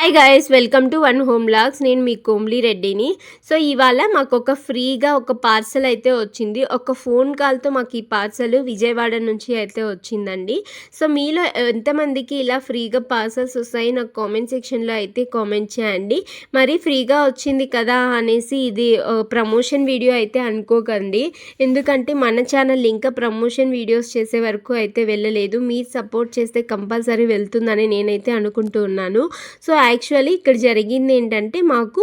Hi guys welcome to one home logs నేను మీ కోమ్లీ రెడ్డిని. సో ఇవాళ మాకు ఒక ఫ్రీగా ఒక పార్సల్ అయితే వచ్చింది. ఒక ఫోన్ కాల్తో మాకు ఈ పార్సల్ విజయవాడ నుంచి అయితే వచ్చిందండి. సో మీలో ఎంతమందికి ఇలా ఫ్రీగా పార్సల్స్ వస్తాయి? నాకు కామెంట్ సెక్షన్లో అయితే కామెంట్ చేయండి. మరి ఫ్రీగా వచ్చింది కదా అనేసి ఇది ప్రమోషన్ వీడియో అయితే అనుకోకండి. ఎందుకంటే మన ఛానల్ ఇంకా ప్రమోషన్ వీడియోస్ చేసే వరకు అయితే వెళ్ళలేదు. మీరు సపోర్ట్ చేస్తే కంపల్సరీ వెళ్తుందని నేనైతే అనుకుంటూ ఉన్నాను. సో యాక్చువల్లీ ఇక్కడ జరిగింది ఏంటంటే మాకు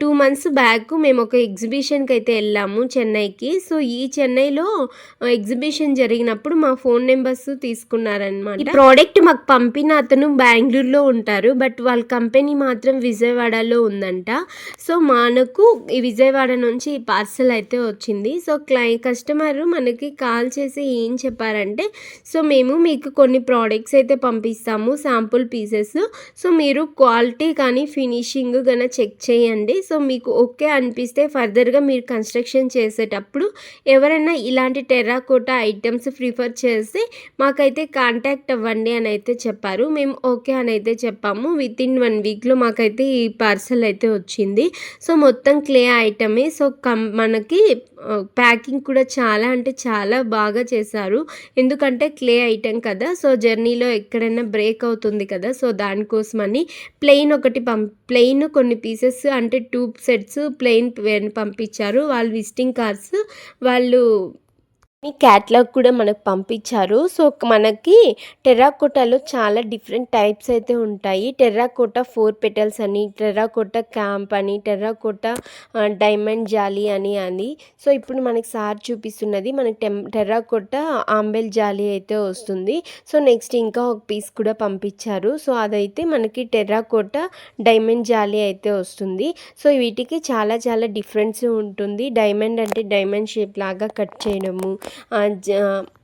టూ మంత్స్ బ్యాక్ మేము ఒక ఎగ్జిబిషన్కి అయితే వెళ్ళాము చెన్నైకి. సో ఈ చెన్నైలో ఎగ్జిబిషన్ జరిగినప్పుడు మా ఫోన్ నెంబర్స్ తీసుకున్నారనమాట ఈ ప్రోడక్ట్ మాకు పంపిన అతను బెంగళూరులో ఉంటారు. బట్ వాళ్ళ కంపెనీ మాత్రం విజయవాడలో ఉందంట. సో మనకు ఈ విజయవాడ నుంచి ఈ పార్సల్ అయితే వచ్చింది. సో క్లై కస్టమర్ మనకి కాల్ చేసి ఏం చెప్పారంటే సో మేము మీకు కొన్ని ప్రోడక్ట్స్ అయితే పంపిస్తాము శాంపుల్ పీసెస్ సో మీరు క్వాలిటీ కానీ ఫినిషింగ్ కానీ చెక్ చేయండి. సో మీకు ఓకే అనిపిస్తే ఫర్దర్గా మీరు కన్స్ట్రక్షన్ చేసేటప్పుడు ఎవరైనా ఇలాంటి టెర్రాకోటా ఐటమ్స్ ప్రిఫర్ చేస్తే మాకైతే కాంటాక్ట్ అవ్వండి అని అయితే చెప్పారు. మేము ఓకే అని అయితే చెప్పాము. విత్ ఇన్ వన్ వీక్లో మాకైతే ఈ పార్సల్ అయితే వచ్చింది. సో మొత్తం క్లే ఐటమే. సో కం మనకి ప్యాకింగ్ కూడా చాలా అంటే చాలా బాగా చేశారు. ఎందుకంటే క్లే ఐటెం కదా. సో జర్నీలో ఎక్కడైనా బ్రేక్ అవుతుంది కదా. సో దానికోసమని ప్లెయిన్ ఒకటి పం ప్లెయిన్ కొన్ని పీసెస్ అంటే టూ సెట్స్ ప్లెయిన్ పంపించారు. వాళ్ళు విజిటింగ్ కార్డ్స్ వాళ్ళు క్యాట్లాగ్ కూడా మనకు పంపించారు. సో మనకి టెర్రాకోటాలో చాలా డిఫరెంట్ టైప్స్ అయితే ఉంటాయి. టెర్రాకోటా ఫోర్ పెటల్స్ అని టెర్రాకోటా క్యాంప్ అని టెర్రాకోటా డైమండ్ జాలి అని అని. సో ఇప్పుడు మనకి సార్ చూపిస్తున్నది మనకి టెం టెర్రాకోటా ఆంబెల్ జాలి అయితే వస్తుంది. సో నెక్స్ట్ ఇంకా ఒక పీస్ కూడా పంపించారు. సో అదైతే మనకి టెర్రాకోటా డైమండ్ జాలి అయితే వస్తుంది. సో వీటికి చాలా చాలా డిఫరెన్స్ ఉంటుంది. డైమండ్ అంటే డైమండ్ షేప్ లాగా కట్ చేయడము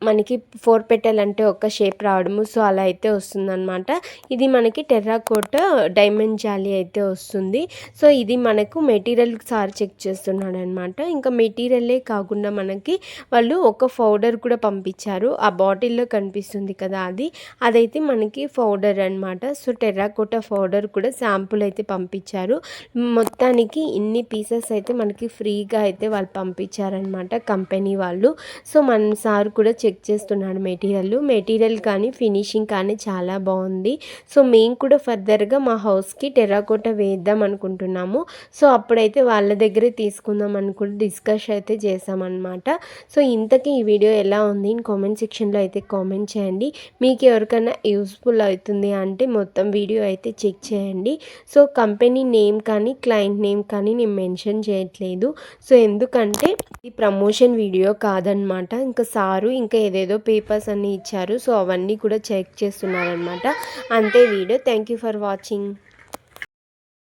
మనకి ఫోర్ పెట్టాలంటే ఒక షేప్ రావడము సో అలా అయితే వస్తుందన్నమాట. ఇది మనకి టెర్రాకోట డైమండ్ జాలి అయితే వస్తుంది. సో ఇది మనకు మెటీరియల్ సార్ చెక్ చేస్తున్నాడు అనమాట ఇంకా మెటీరియలే కాకుండా మనకి వాళ్ళు ఒక పౌడర్ కూడా పంపించారు. ఆ బాటిల్లో కనిపిస్తుంది కదా అది. అదైతే మనకి పౌడర్ అనమాట సో టెర్రాకోట పౌడర్ కూడా శాంపుల్ అయితే పంపించారు. మొత్తానికి ఇన్ని పీసెస్ అయితే మనకి ఫ్రీగా అయితే వాళ్ళు పంపించారనమాట కంపెనీ వాళ్ళు. సో మన సార్ కూడా చెక్ చేస్తున్నాడు మెటీరియల్. మెటీరియల్ కానీ ఫినిషింగ్ కానీ చాలా బాగుంది. సో మేము కూడా ఫర్దర్గా మా హౌస్కి టెరాకోట వేద్దాం అనుకుంటున్నాము. సో అప్పుడైతే వాళ్ళ దగ్గరే తీసుకుందాం అనుకుంటూ డిస్కస్ అయితే చేసామన్నమాట సో ఇంతకీ ఈ వీడియో ఎలా ఉంది? కామెంట్ సెక్షన్లో అయితే కామెంట్ చేయండి. మీకు ఎవరికైనా యూస్ఫుల్ అవుతుంది అంటే మొత్తం వీడియో అయితే చెక్ చేయండి. సో కంపెనీ నేమ్ కానీ క్లయింట్ నేమ్ కానీ నేను మెన్షన్ చేయట్లేదు. సో ఎందుకంటే ఇది ప్రమోషన్ వీడియో కాదనమాట ఇంకా సారు ఇంకా ఏదేదో పేపర్స్ అన్నీ ఇచ్చారు. సో అవన్నీ కూడా చెక్ చేస్తున్నారనమాట అంతే video. Thank you for watching